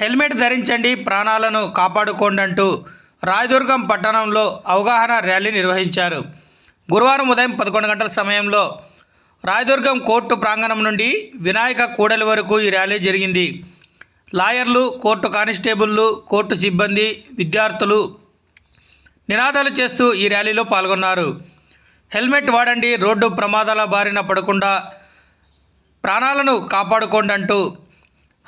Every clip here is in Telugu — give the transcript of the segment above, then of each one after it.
హెల్మెట్ ధరించండి ప్రాణాలను కాపాడుకోండి అంటూ రాయదుర్గం పట్టణంలో అవగాహన ర్యాలీ నిర్వహించారు. గురువారం ఉదయం పదకొండు గంటల సమయంలో రాయదుర్గం కోర్టు ప్రాంగణం నుండి వినాయక కూడలి వరకు ఈ ర్యాలీ జరిగింది. లాయర్లు కోర్టు కానిస్టేబుళ్ళు కోర్టు సిబ్బంది విద్యార్థులు నినాదాలు చేస్తూ ఈ ర్యాలీలో పాల్గొన్నారు. హెల్మెట్ వాడండి రోడ్డు ప్రమాదాల బారిన పడకుండా ప్రాణాలను కాపాడుకోండి అంటూ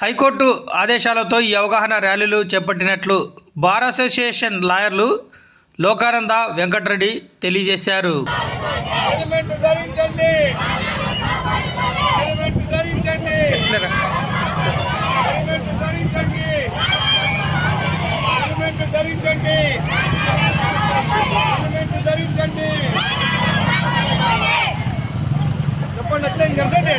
హైకోర్టు ఆదేశాలతో ఈ అవగాహన ర్యాలీలు చేపట్టినట్లు బార్ అసోసియేషన్ లాయర్లు లోకానంద వెంకటరెడ్డి తెలియజేశారు. చెప్పండి ధరించండి. హెల్మెట్ ధరించండి హెల్మెట్ ధరించండి హెల్మెట్ ధరించండి హెల్మెట్ ధరించండి చెప్పండి అట్లా ఇంకర్సండి